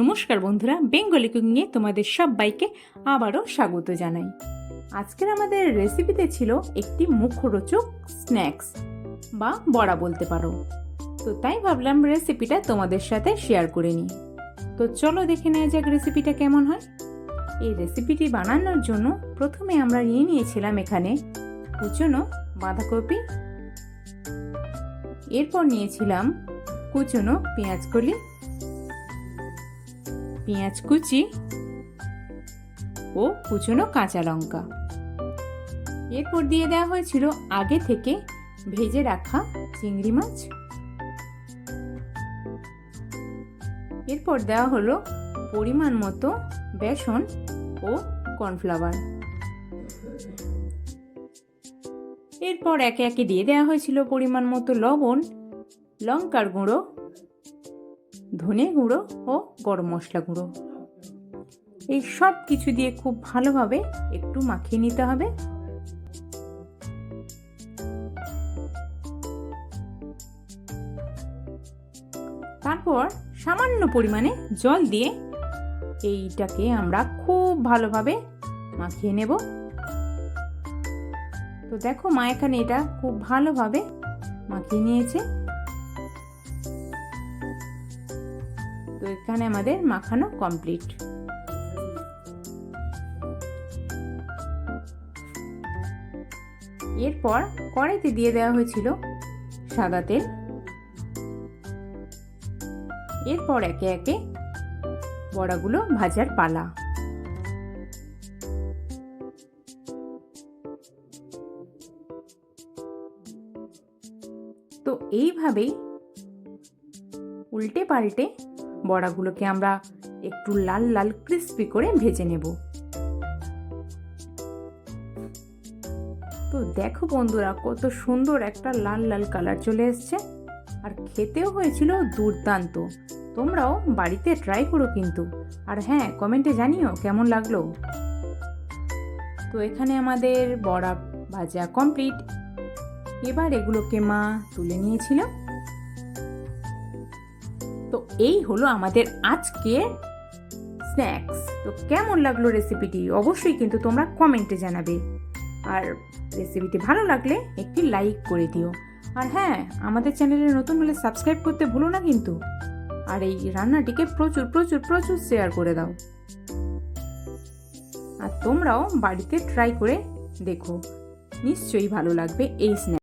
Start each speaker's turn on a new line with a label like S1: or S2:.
S1: নমস্কার বন্ধুরা, বেঙ্গলি কুকিংয়ে তোমাদের সবাইকে আবারও স্বাগত জানাই। আজকের আমাদের রেসিপিতে ছিল একটি মুখরোচক স্ন্যাক্স বা বড়া বলতে পারো। তো তাই ভাবলাম রেসিপিটা তোমাদের সাথে শেয়ার করে নিই। তো চলো দেখে নেওয়া যাক রেসিপিটা কেমন হয়। এই রেসিপিটি বানানোর জন্য প্রথমে আমরা নিয়ে নিয়েছিলাম এখানে কুচনো বাঁধাকপি। এরপর নিয়েছিলাম কুচনো পেঁয়াজকলি। পেঁয়াজ কুচি ও কুচনো কাঁচা লঙ্কা। এরপর দিয়ে দেওয়া হয়েছিল আগে থেকে ভেজে রাখা চিংড়ি মাছ। এরপর দেওয়া হলো পরিমাণ মতো বেসন ও কর্নফ্লাওয়ার। এরপর একে একে দিয়ে দেওয়া হয়েছিল পরিমাণ মতো লবণ, লঙ্কার গুঁড়ো ধনে গুঁড়ো ও গরম মশলা গুঁড়ো। এই সব কিছু দিয়ে খুব ভালোভাবে একটু মাখিয়ে নিতে হবে। তারপর সামান্য পরিমাণে জল দিয়ে এইটাকে আমরা খুব ভালোভাবে মাখিয়ে নেব। তো দেখো মা এখানে এটা খুব ভালোভাবে মাখিয়ে নিয়েছে। তো এখানে আমাদের মাখানো কমপ্লিট এরপর কড়াইতে দিয়ে দেওয়া হয়েছিল সাদা তেল। এরপর একে একে বড়াগুলো ভাজার পালা। তো এইভাবেই উল্টে পাল্টে বড়াগুলোকে আমরা একটু লাল লাল ক্রিস্পি করে ভেজে নেব। তো দেখো বন্ধুরা, কত সুন্দর একটা লাল লাল কালার চলে এসছে। আর খেতেও হয়েছিল দুর্দান্ত। তোমরাও বাড়িতে ট্রাই করো কিন্তু। আর হ্যাঁ কমেন্টে জানিও কেমন লাগল। তো এখানে আমাদের বড়া ভাজা কমপ্লিট এবার এগুলোকে মা তুলে নিয়েছিল। তো এই হলো আমাদের আজকের স্ন্যাক্স তো কেমন লাগল রেসিপিটি অবশ্যই কিন্তু তোমরা কমেন্টে জানাবে। আর রেসিপিটি ভালো লাগলে একটি লাইক করে দিও। আর হ্যাঁ আমাদের চ্যানেলে নতুন হলে সাবস্ক্রাইব করতে ভুলো না কিন্তু। আর এই রান্নাটিকে প্রচুর প্রচুর প্রচুর শেয়ার করে দাও। আর তোমরাও বাড়িতে ট্রাই করে দেখো। নিশ্চয়ই ভালো লাগবে এই স্ন্যাক্স